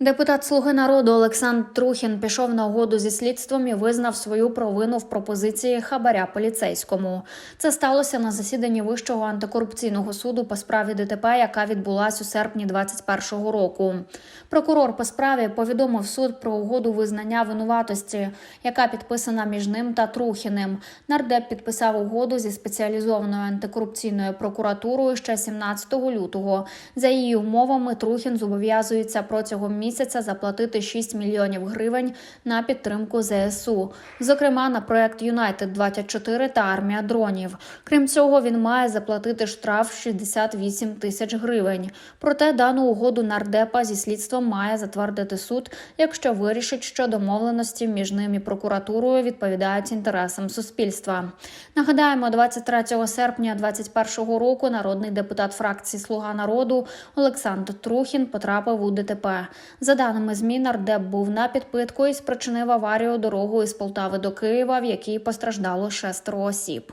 Депутат Слуги народу Олександр Трухін пішов на угоду зі слідством і визнав свою провину в пропозиції хабаря поліцейському. Це сталося на засіданні Вищого антикорупційного суду по справі ДТП, яка відбулась у серпні 2021 року. Прокурор по справі повідомив суд про угоду визнання винуватості, яка підписана між ним та Трухіним. Нардеп підписав угоду зі спеціалізованою антикорупційною прокуратурою ще 17 лютого. За її умовами Трухін зобов'язується протягом місяця заплатити 6 мільйонів гривень на підтримку ЗСУ, зокрема на проект Юнайтед 24 та армія дронів. Крім цього, він має заплатити штраф 68 тисяч гривень. Проте дану угоду нардепа зі слідством має затвердити суд, якщо вирішить, що домовленості між ним і прокуратурою відповідають інтересам суспільства. Нагадаємо, 23 серпня 2021 року народний депутат фракції Слуга народу Олександр Трухін потрапив у ДТП. За даними ЗМІ, нардеп був на підпитку і спричинив аварію дорогою з Полтави до Києва, в якій постраждало шестеро осіб.